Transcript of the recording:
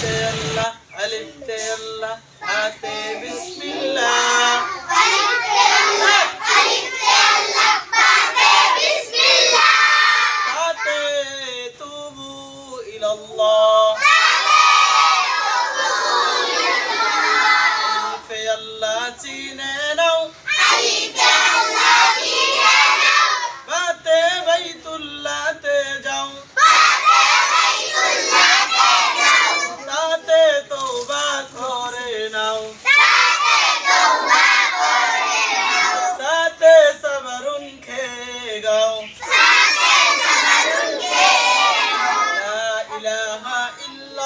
হাতে আল্লাহ আলিফতে আল্লাহ হাতে বিসমিল্লাহ হাতে তুবু ইলাল্লাহ আলিফে আল্লাহ চিনে নাও আলিফে